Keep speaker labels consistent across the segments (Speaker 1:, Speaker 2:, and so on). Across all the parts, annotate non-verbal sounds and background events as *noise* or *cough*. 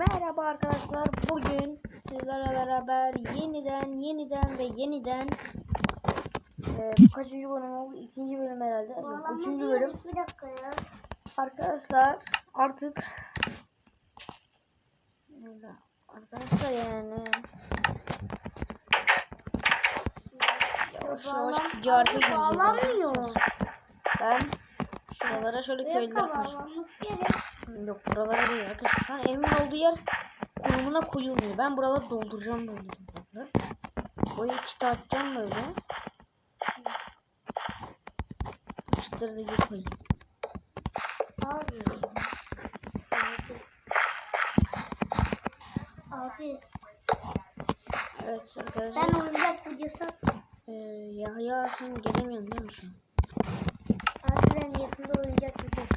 Speaker 1: Merhaba arkadaşlar. Bugün sizlerle beraber yeniden, yeniden ve yeniden e, bu kaçıncı bölüm oldu? İkinci bölüm herhalde. Yok, üçüncü bölüm.
Speaker 2: Bir dakika ya.
Speaker 1: Arkadaşlar artık. Arkadaşlar yani yavaş yavaş ticarete gireceğiz. Ben şuralara şöyle köylüler. Yok buralara değil arkadaşlar. Şu an evimin olduğu yer konumuna koyulmuyor. Ben buraları dolduracağım böyle. Boyu çıta atacağım böyle. Çıtları da koyayım.
Speaker 2: Abi. Abi
Speaker 1: Evet arkadaşlar.
Speaker 2: ben oyuncak videosu.
Speaker 1: Ee, Yahya sen gelemiyorsun değil mi şu an?
Speaker 2: Abi ben yakında oyuncak videosu.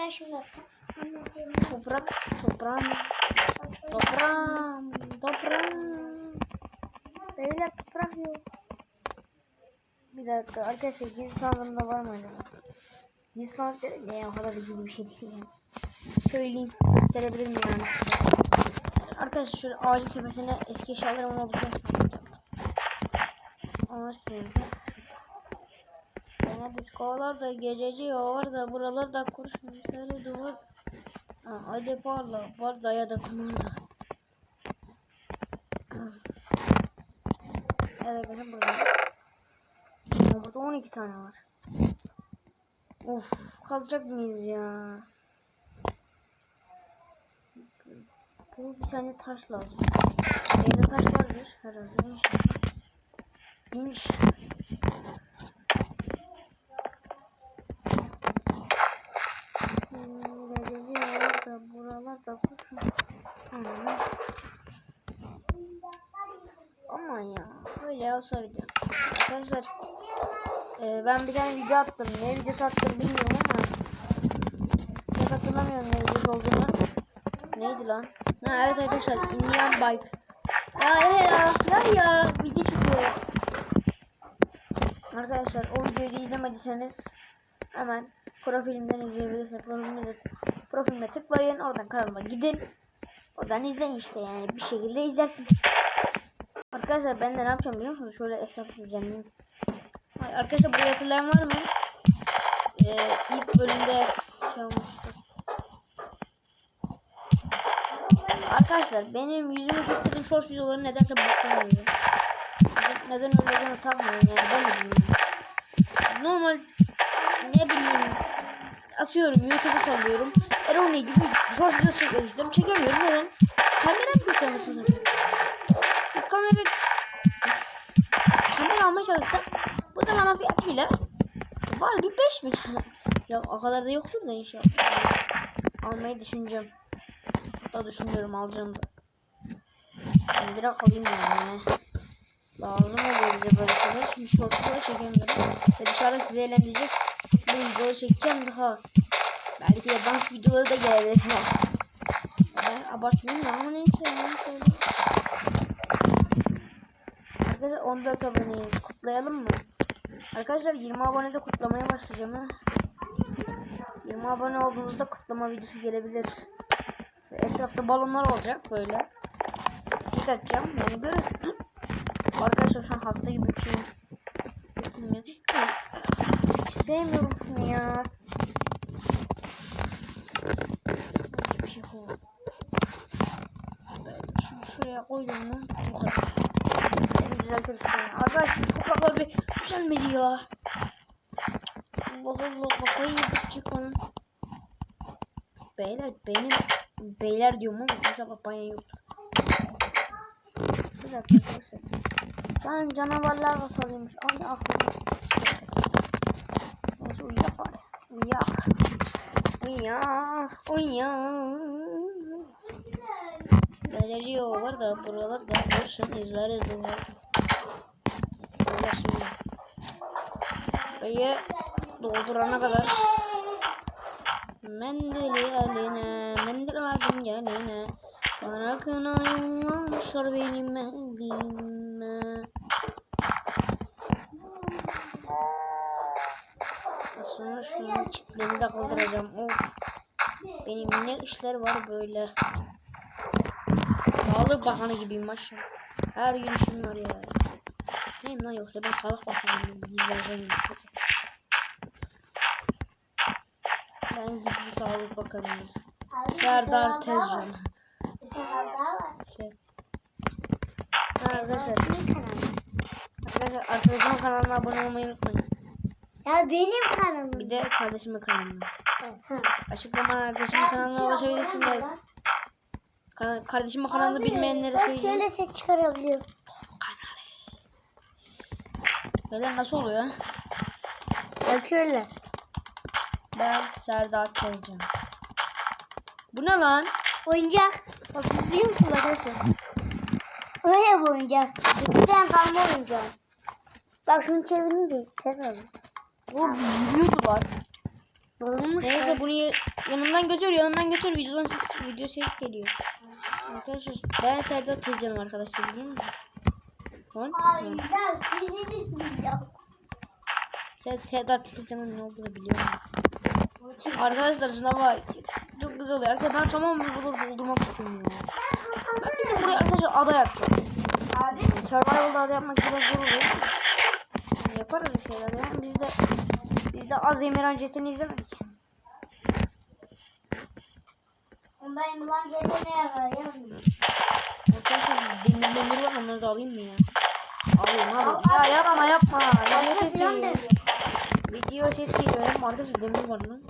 Speaker 2: Hatta şimdi. Anlatıyorum.
Speaker 1: Toprak, toprağım, toprağım, toprağım. Beyler toprak yok. Bir dakika arkadaşlar gizli sandığımda var mı acaba? Gizli dedim ya o kadar da gizli bir şey değil yani. Söyleyeyim gösterebilirim yani. Arkadaşlar şöyle ağacın tepesine eski eşyalarım olduğunu Ağaç gördüm. Bana diskolar da gececi var da buralar da kurşun sarı duvar. Ha, hadi parla var da ya da kumanda. Evet bakın burada. Ama burada 12 tane var. Of kazacak mıyız ya? Bu bir tane taş lazım. Evde taş vardır herhalde. İnş. İnş. Hmm, Gececi var da buralar da kurşun. Tamam. Aman ya. Böyle olsaydı. Arkadaşlar. e, ben bir tane video attım. Ne videosu attım bilmiyorum ama. Pek hatırlamıyorum ne videosu olduğunu. Neydi lan? Ha evet arkadaşlar. Indian Bike. Ya ya ya. Ya. Video çıkıyor. Arkadaşlar o videoyu izlemediyseniz hemen profilimden izleyebilirsiniz. Profilime, profilime tıklayın. Oradan kanalıma gidin. Oradan izleyin işte yani. Bir şekilde izlersiniz. Arkadaşlar ben de ne yapacağım biliyor musunuz? Şöyle esnaf düzenleyeyim. Ay, Arkadaşlar bu hatırlayan var mı? Ee, ilk bölümde şey olmuştu. Arkadaşlar benim yüzümü gösteren short videoları nedense bakmıyorum. Neden öyle olduğunu takmıyorum yani ben de bilmiyorum. Normal ne bileyim atıyorum YouTube'u sallıyorum. Eroni gibi short video çekmek istiyorum. Çekemiyorum neden? Kameram kötü anasını satayım. Bu kamera kamera almaya çalışsam bu da bana fiyatıyla var bir 5 bin. ya o kadar da yoktur da inşallah. Almayı düşüneceğim. Da düşünüyorum alacağım da. Ben direkt alayım yani. Lazım oluyor bize böyle şeyler. Şimdi short video çekemiyorum. Ve dışarıda sizi eğlendirecek bu videoyu çekeceğim daha. Belki de dans videoları da gelebilir. Ben abartmayayım da ama neyse. neyse. Arkadaşlar 14 aboneyiz. Kutlayalım mı? Arkadaşlar 20 abonede kutlamaya başlayacağım ha. 20 abone olduğunuzda kutlama videosu gelebilir. Ve etrafta balonlar olacak böyle. Sik atacağım. Yani görün. *clears throat* Arkadaşlar şu an hasta gibi bir şey. Sevmiyorum şunu ya. Hiçbir şey şuraya koydum mu? Bu kadar. En güzel köşesi. Arkadaşlar topraklar bir güzelmedi ya. Allah Allah kafayı yedik çıkın. Beyler benim beyler diyorum ama inşallah bayan yok. Bir dakika arkadaşlar. Ben canavarlar basalıymış. Ay aklımız. Neyse uyuyak bari. Uyuyak. Uyuyak. Uyuyak. Galeriyo var da buralar da boşsun izleriz bunlar. Böyle şimdi. Burayı doldurana kadar Mendili eline, mendil verdim geline Bana kına yollamışlar benim evime Sonra şunun çitlerini de kaldıracağım. Of. Benim ne işler var böyle. Sağlık bakanı gibiyim maşallah. Her gün işim var ya. Neyim lan yoksa ben sağlık bakanı? Gizlerden Ben gizli sağlık bakanıyız. Serdar Tezcan. Şey. Ha, Arkadaşlar, arkadaşlar arkadaşımın kanalına abone olmayı unutmayın.
Speaker 2: Ya benim kanalım.
Speaker 1: Bir de kardeşimin kanalına.
Speaker 2: Hı.
Speaker 1: Açıklamadan arkadaşımın kanalına ulaşabilirsiniz. Ka- kardeşimin kanalını bilmeyenlere
Speaker 2: Bak
Speaker 1: söyleyeyim.
Speaker 2: şöyle ses çıkarabiliyorum.
Speaker 1: Böyle nasıl oluyor?
Speaker 2: Bak şöyle.
Speaker 1: Ben Serdar Tezcan. Bu ne lan?
Speaker 2: Oyuncak. Bak siz biliyor musunuz arkadaşlar? Öyle bir oyuncak. Bir tane kalma oyuncak. Bak şunu çevirince ses alıyor.
Speaker 1: Bu büyüyordu lan.
Speaker 2: Bozulmuş.
Speaker 1: Neyse bunu y- yanımdan götür yanımdan götür videodan ses, video ses geliyor. Arkadaşlar ben Serdar Tezcan'ım arkadaşlar biliyor musun? Lan, lan.
Speaker 2: ben senin ismin ya.
Speaker 1: Sen Serdar Tezcan'ın ne olduğunu biliyor musun? Arkadaşlar şuna bak. Çok güzel oluyor. Arkadaşlar ben tamam bulur doldurmak istiyorum ya. Ben bir de buraya arkadaşlar ada yapacağım.
Speaker 2: Abi.
Speaker 1: Survival'da ada yapmak biraz zor oluyor. Yani yaparız bir şeyler ya. Biz de biz de az Emirhan Cetin'i izlemedik.
Speaker 2: Ben lan gece ne ya?
Speaker 1: Arkadaşlar demir demir var onları da alayım mı ya? Alayım abi. Ya yapma yapma. Video ses geliyor. Video ses geliyor. Yapma arkadaşlar demir var lan.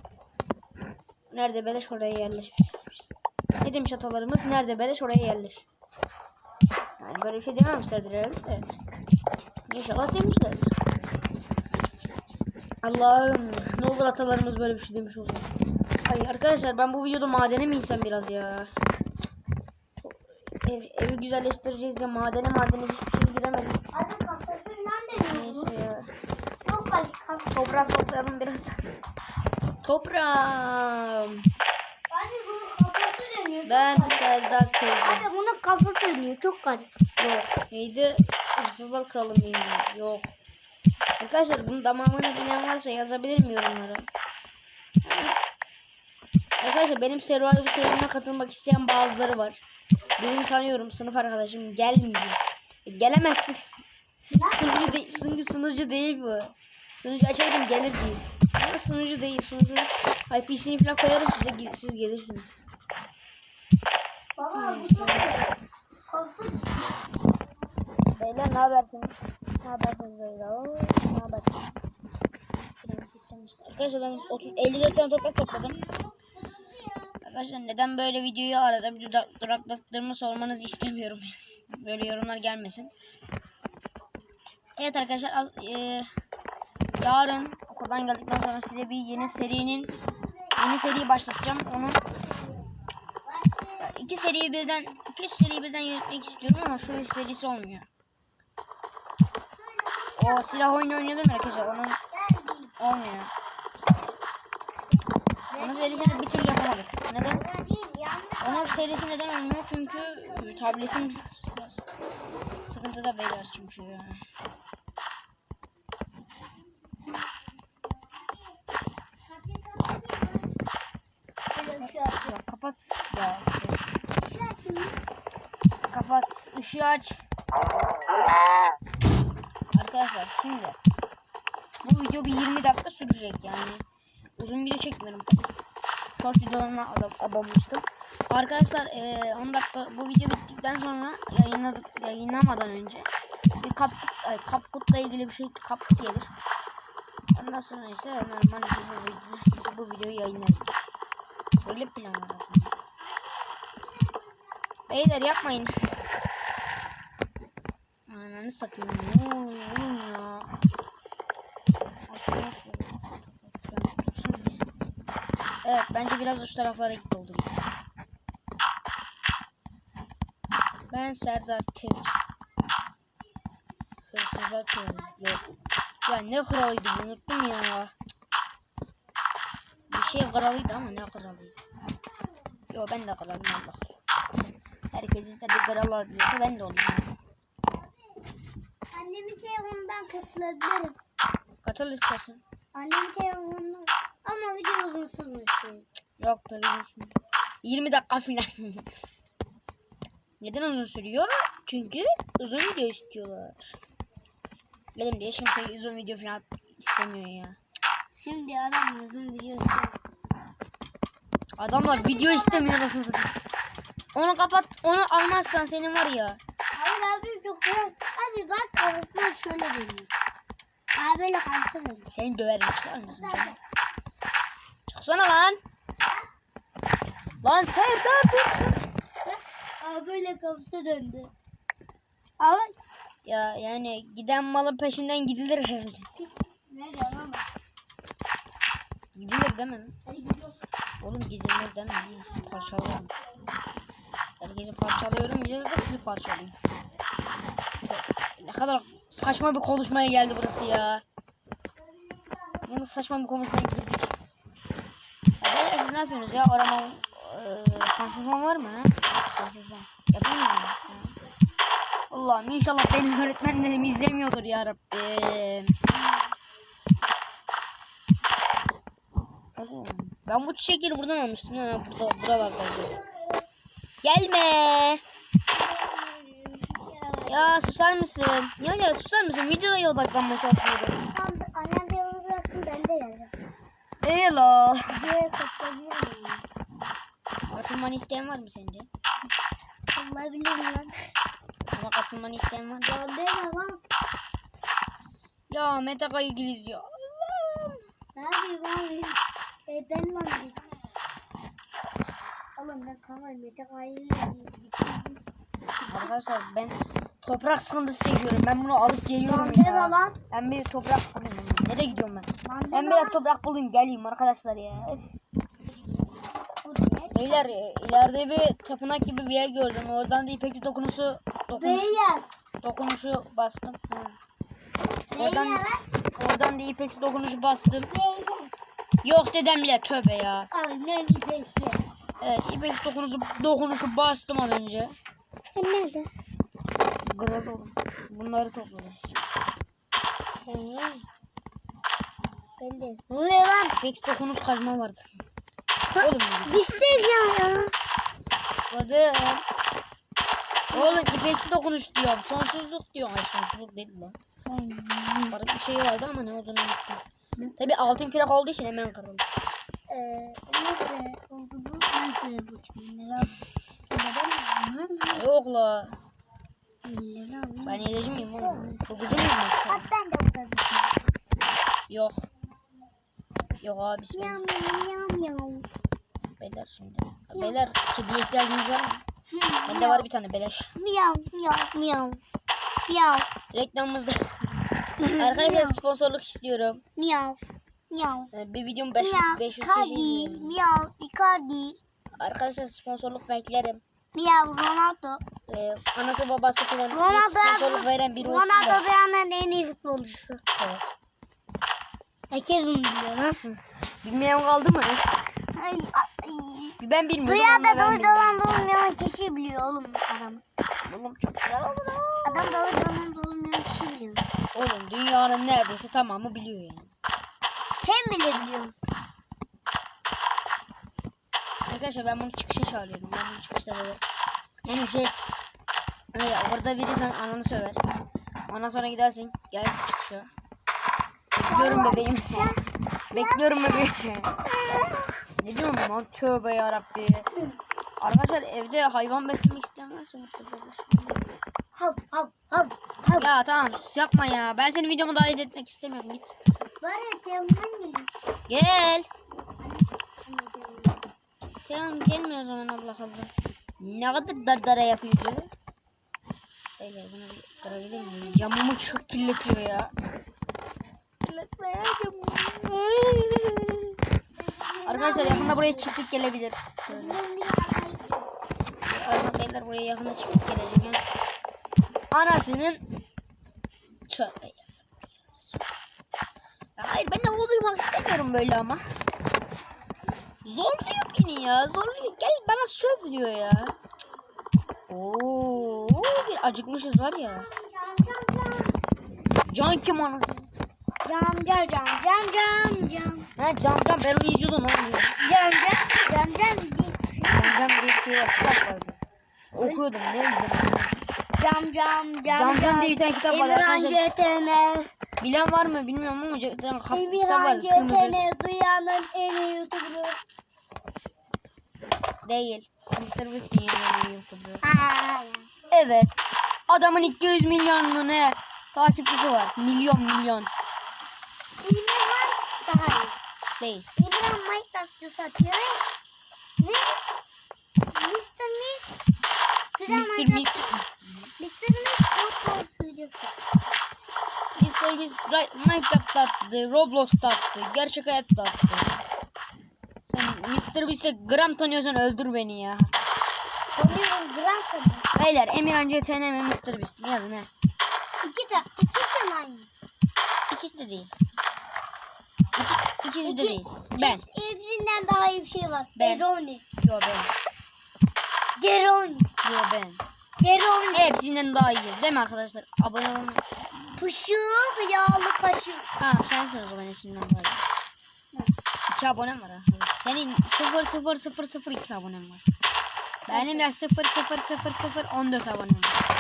Speaker 1: Nerede beleş oraya yerleşmiş. Ne demiş atalarımız? Nerede beleş oraya yerleş. Yani böyle bir şey dememişlerdir herhalde de. İnşallah demişlerdir. Allah'ım ne olur atalarımız böyle bir şey demiş olsun. Ay arkadaşlar ben bu videoda madene mi insem biraz ya? Ev, evi güzelleştireceğiz ya madene madene hiçbir şey giremedik.
Speaker 2: Hadi kafasından dönüyor.
Speaker 1: Neyse ya.
Speaker 2: Çok baş kafası.
Speaker 1: Toprak toplayalım biraz. Toprağım.
Speaker 2: Hadi bunun kafası dönüyor.
Speaker 1: Ben
Speaker 2: garip.
Speaker 1: Serdar Teyze.
Speaker 2: Hadi bunun kafası dönüyor. Çok garip.
Speaker 1: Yok. Neydi? Hırsızlar kralı mıyım? Yok. Arkadaşlar bunun tamamını bilen varsa yazabilir mi yorumlara? Arkadaşlar benim Survivor serime katılmak isteyen bazıları var. Birini tanıyorum sınıf arkadaşım gelmeyecek. E, gelemezsin. sunucu, de, sunucu değil bu. Sunucu açaydım gelir değil. Ama sunucu değil sunucu. IP'sini falan koyarım size siz gelirsiniz.
Speaker 2: Baba bu çok
Speaker 1: Beyler ne habersiniz? Ne habersiniz beyler? Ne habersiniz? Arkadaşlar ben 30, 54 tane toprak topladım. Arkadaşlar neden böyle videoyu arada bir durak, duraklattığımı sormanızı istemiyorum. Böyle yorumlar gelmesin. Evet arkadaşlar az, e, yarın okuldan geldikten sonra size bir yeni serinin yeni seriyi başlatacağım. Onu ya iki seriyi birden iki üç seriyi birden yönetmek istiyorum ama şu üç serisi olmuyor. O silah oyunu oynadım arkadaşlar onun olmuyor. Onun serisini bir türlü yapamadık. Neden? Onun serisi neden olmuyor? Çünkü tabletim sıkıntıda beyler çünkü. Ya kapat ya. Kapat. Işığı aç. Arkadaşlar şimdi bu video bir 20 dakika sürecek yani. Uzun video çekmiyorum. Short videolarına ab- abanmıştım. Arkadaşlar eee 10 dakika bu video bittikten sonra yayınladık yayınlamadan önce bir kap ay, kapkutla ilgili bir şey kapkut gelir. Ondan sonra ise normal bu, video, bu videoyu yayınlarım. Böyle planlar. Beyler yapmayın. Ananı satayım. Ne oluyor ya? Evet bence biraz uç taraflara git doldurayım. Ben Serdar Tez. Hırsızlar kralı. Yok. Ya ne kralıydı unuttum ya. Bir şey kralıydı ama ne kralıydı. Yo ben de kralım Allah. Herkes istediği kral olabiliyorsa ben de olayım.
Speaker 2: Katılabilirim.
Speaker 1: Katıl istersen.
Speaker 2: Annemin telefonundan. Ama video uzun sürmesin.
Speaker 1: Yok pek uzun sürmüyor. 20 dakika filan. *laughs* Neden uzun sürüyor? Çünkü uzun video istiyorlar. Benim eşim kimse uzun video falan istemiyor ya.
Speaker 2: Şimdi adam uzun diyor.
Speaker 1: Adamlar video istemiyor nasıl satayım. Onu kapat, onu almazsan senin var ya.
Speaker 2: Hayır abi çok güzel. Abi bak kafasına şöyle dönüyor. Abi böyle kafasına dönüyor.
Speaker 1: Seni döverim? Çıksana lan. Lan Serdar dur.
Speaker 2: Abi böyle kafasına döndü. Ama
Speaker 1: Ya yani giden malın peşinden gidilir herhalde.
Speaker 2: ne diyor ama?
Speaker 1: Gidilir değil mi? lan? Oğlum gidilmez değil mi? Sizi parçalıyorum. Herkesi parçalıyorum. Bir de sizi parçalıyorum. Ne kadar saçma bir konuşmaya geldi burası ya. Ne saçma bir konuşmaya girdik. Ya siz ne yapıyorsunuz ya? Arama eee fanfifon var mı? ha? Fanfifon. Yapayım mı? Allah'ım inşallah benim öğretmenlerim izlemiyordur ya Rabbim. Ben bu çiçekleri buradan almıştım. Ha, burada, buralardaydı. Gelme. Ya susar mısın? Ya ya susar mısın? Videoya odaklanmaya çalışıyorum.
Speaker 2: Tamam, Annem de yolu bıraksın ben de geleceğim.
Speaker 1: Elo.
Speaker 2: Buraya katılabilir miyim?
Speaker 1: Katılmanı isteyen var mı sence?
Speaker 2: Olabilir mi lan?
Speaker 1: Ama katılmanı isteyen var mı?
Speaker 2: Ya deme lan.
Speaker 1: Ya Mete Kayıgil izliyor.
Speaker 2: Ne yapayım abi? E ben lan. Oğlum ben kamera Mete Kayı'yla
Speaker 1: Arkadaşlar ben toprak sıkıntısı çekiyorum. Ben bunu alıp geliyorum
Speaker 2: Lan deme
Speaker 1: ya.
Speaker 2: lan.
Speaker 1: Ben bir toprak... Nereye gidiyorum ben? Ben biraz toprak bulayım geleyim arkadaşlar ya. Beyler e, ileride bir tapınak gibi bir yer gördüm. Oradan da ipekçi dokunuşu dokunuş,
Speaker 2: Beyler.
Speaker 1: dokunuşu bastım. Hı. Oradan oradan da ipekçi dokunuşu bastım.
Speaker 2: Beyler.
Speaker 1: Yok dedem bile tövbe ya.
Speaker 2: Aynen İpekçi.
Speaker 1: Evet ipekçi dokunuşu dokunuşu bastım az önce.
Speaker 2: Nerede?
Speaker 1: Oğlum. Bunları topladım.
Speaker 2: Ben de. Ne oluyor lan?
Speaker 1: İpekçi dokunuş kazma vardı. Oğlum ya.
Speaker 2: Düştük ya ya.
Speaker 1: Kadın. Oğlum ipekçi dokunuş diyorum. Sonsuzluk diyorum. Ay sonsuzluk değil lan. Garip bir şey vardı ama ne olduğunu unuttum. Tabi altın kürek olduğu için hemen kırıldı.
Speaker 2: Eee nasıl oldu bu? Nasıl bu? Neden?
Speaker 1: Yok la. Ben ilacı mıyım oğlum? Kokucu muyum?
Speaker 2: Bak ben de düştüm.
Speaker 1: Yok. Yok abi
Speaker 2: Miyav
Speaker 1: ben-
Speaker 2: miyav miyav.
Speaker 1: beyler şimdi. Beyler kediye ihtiyacınız var mı? Bende var bir tane beleş.
Speaker 2: Miyav miyav miyav. Miyav
Speaker 1: Reklamımızda. *laughs* Arkadaşlar sponsorluk istiyorum.
Speaker 2: miyav. Miyav.
Speaker 1: Ee, Bir videom 500
Speaker 2: Miyav.
Speaker 1: 500
Speaker 2: Icardi.
Speaker 1: kişi
Speaker 2: Miyav. Icardi.
Speaker 1: Arkadaşlar sponsorluk beklerim.
Speaker 2: Miyav Ronaldo.
Speaker 1: Ee, anası babası falan bir
Speaker 2: Ronaldo.
Speaker 1: sponsorluk veren biri olsun da.
Speaker 2: Ronaldo dünyanın en iyi futbolcusu.
Speaker 1: Evet.
Speaker 2: Herkes onu biliyor lan.
Speaker 1: Bilmeyen kaldı mı?
Speaker 2: Ay, ay.
Speaker 1: Ben bilmiyorum
Speaker 2: Dünyada doğru dolan olmayan kişi biliyor oğlum adam.
Speaker 1: Oğlum çok güzel oldu lan.
Speaker 2: Adam doğru dolan olmayan kişi biliyor.
Speaker 1: Oğlum dünyanın neredeyse tamamı biliyor yani.
Speaker 2: Sen bile biliyorsun.
Speaker 1: Arkadaşlar ben bunu çıkışa çağırıyorum. Ben bunu çıkışta böyle. Yani şey hani orada biri sen ananı söver. Ondan sonra gidersin. Gel çıkışa. Bekliyorum bebeğim. Bekliyorum bebeğim. ne diyorum lan? Tövbe yarabbi. Arkadaşlar evde hayvan beslemek varsa
Speaker 2: Hav hav hav hav.
Speaker 1: Ya tamam sus yapma ya. Ben senin videomu dahil etmek istemiyorum. Git.
Speaker 2: Var ya telefondan geliyor.
Speaker 1: Gel. Sen gelmiyor o zaman Allah Allah. Ne kadar dardara yapıyor bu? Beyler bunu kırabilir miyiz? Camımı çok kirletiyor ya. Kirletme ya camımı. Arkadaşlar yakında buraya çiftlik gelebilir. Arada beyler buraya yakında çiftlik gelecek ya. Anasının. Ya Hayır ben de duymak istemiyorum böyle ama. Zorluyor beni ya. Zorluyor. Gel bana söv diyor ya. Oo, bir acıkmışız var ya. Can kim onu?
Speaker 2: Cam cam cam cam cam cam.
Speaker 1: Ha can can ben onu izliyordum lan.
Speaker 2: Cam cam
Speaker 1: Cam diye bir şey var. Kitap vardı. Okuyordum. Neydi?
Speaker 2: Cam cam cam
Speaker 1: Cam Cam diye bir tane kitap var
Speaker 2: Emirhan
Speaker 1: arkadaşlar. Bilen var mı bilmiyorum ama kap- kitap vardı. Kırmızı.
Speaker 2: Dünyanın en iyi YouTuber'ı.
Speaker 1: Değil. Mr. Beast dünyanın en iyi YouTuber'ı. Evet. Adamın 200 milyon mu ne? Takipçisi var. Milyon milyon.
Speaker 2: Emirhan daha iyi.
Speaker 1: Değil.
Speaker 2: Emirhan Minecraft'ı satıyor ve Mr. Mist
Speaker 1: Mr. Beast.
Speaker 2: Mr. Mist.
Speaker 1: Ra- Minecraft'ta attı. Roblox'ta attı. Gerçek hayatta attı. Sen Mr. Beast'e gram tanıyorsan öldür beni ya.
Speaker 2: Tanıyorum gram kadar.
Speaker 1: Beyler Emirhan CTN ve Mr. Beast. Yazın he?
Speaker 2: İki de ikisi de aynı.
Speaker 1: İkisi de değil. İki, ikisi de
Speaker 2: İki-
Speaker 1: değil. Ben.
Speaker 2: Hepsinden daha iyi bir şey var.
Speaker 1: Ben.
Speaker 2: Geroni.
Speaker 1: Yo ben.
Speaker 2: Geroni.
Speaker 1: Yo ben.
Speaker 2: Geroni.
Speaker 1: Hepsinden daha iyi. Değil mi arkadaşlar? Abone olun.
Speaker 2: Pışık yağlı kaşık.
Speaker 1: Tamam sensin o zaman hepsinden iyi. İki abonem var ha. Senin 0 0 0 0 2 abonem var. Benim de 0 0 0 0 14 abonem var.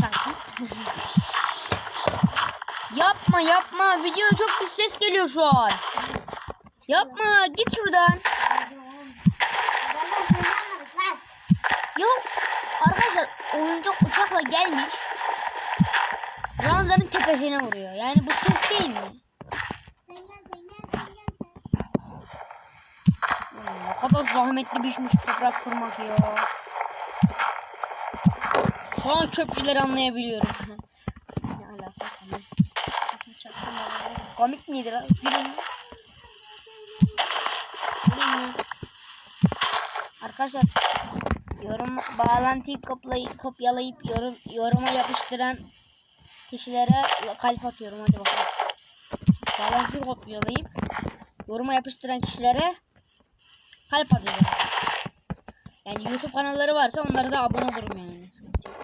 Speaker 1: Çarpı. yapma yapma. Video çok bir ses geliyor şu an. Yapma git şuradan. Ya arkadaşlar oyuncak uçakla gelmiş. Ranzanın tepesine vuruyor. Yani bu ses değil mi? Ne kadar zahmetli bir işmiş toprak kurmak ya. Şu an çöpçüleri anlayabiliyorum. *laughs* ne alaka? Komik miydi lan? Gülün? Gülün? Arkadaşlar yorum bağlantıyı kopyayıp, kopyalayıp yorum yoruma yapıştıran kişilere kalp atıyorum hadi bakalım. Bağlantıyı kopyalayıp yoruma yapıştıran kişilere kalp atıyorum. Yani YouTube kanalları varsa onlara da abone olurum yani. Sıkıntı yok.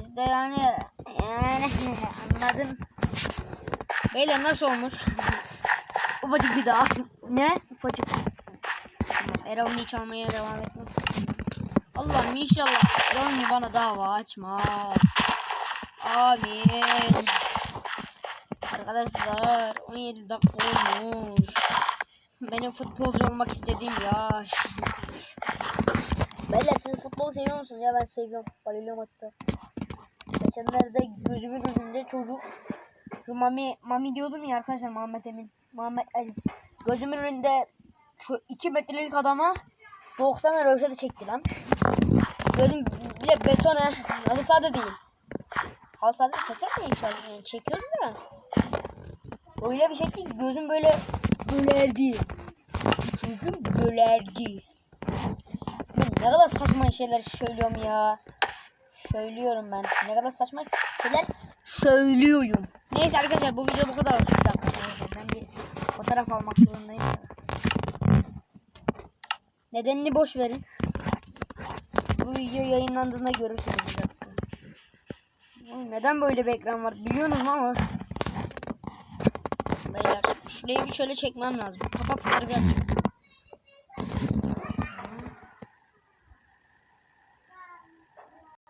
Speaker 1: Biz de yani yani *laughs* anladın. Beyler nasıl olmuş? Ufacık bir daha. Ne? Ufacık. Tamam, Erovni çalmaya devam etmek Allah'ım inşallah Erovni bana dava açmaz. Amin. Arkadaşlar 17 dakika olmuş. Benim futbolcu olmak istediğim yaş. Beyler siz futbolu seviyor musunuz? Ya ben seviyorum. Bayılıyorum hatta. Geçenlerde gözümün önünde çocuk şu Mami, Mami diyordum ya arkadaşlar Muhammed Emin. Muhammed Aziz. Gözümün önünde şu 2 metrelik adama 90 röşede çekti lan. Gözüm bile beton ha. Halı sahada değil. Halı sahada çeker mi inşallah? Yani çekiyoruz da. Öyle bir şey ki gözüm böyle bölerdi. Gözüm bölerdi. Ben ne kadar saçma şeyler söylüyorum ya. Söylüyorum ben. Ne kadar saçma şeyler söylüyorum. Neyse arkadaşlar bu video bu kadar olsun. Ben bir fotoğraf almak zorundayım. Nedenini boş verin. Bu video yayınlandığında görürsünüz. Neden böyle bir ekran var biliyorsunuz ama. Beyler şurayı bir şöyle çekmem lazım. Kapak fotoğrafı yapayım.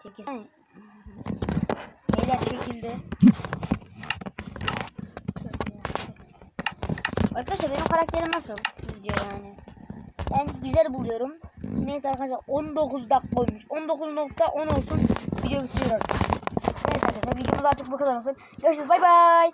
Speaker 1: Çekilsene. Beyler çekildi. Arkadaşlar benim karakterim nasıl sizce yani? Ben güzel buluyorum. Neyse arkadaşlar 19 dakika olmuş. 19.10 olsun. Video bitiriyorum. Videomuz artık bu kadar olsun. Görüşürüz bay bay.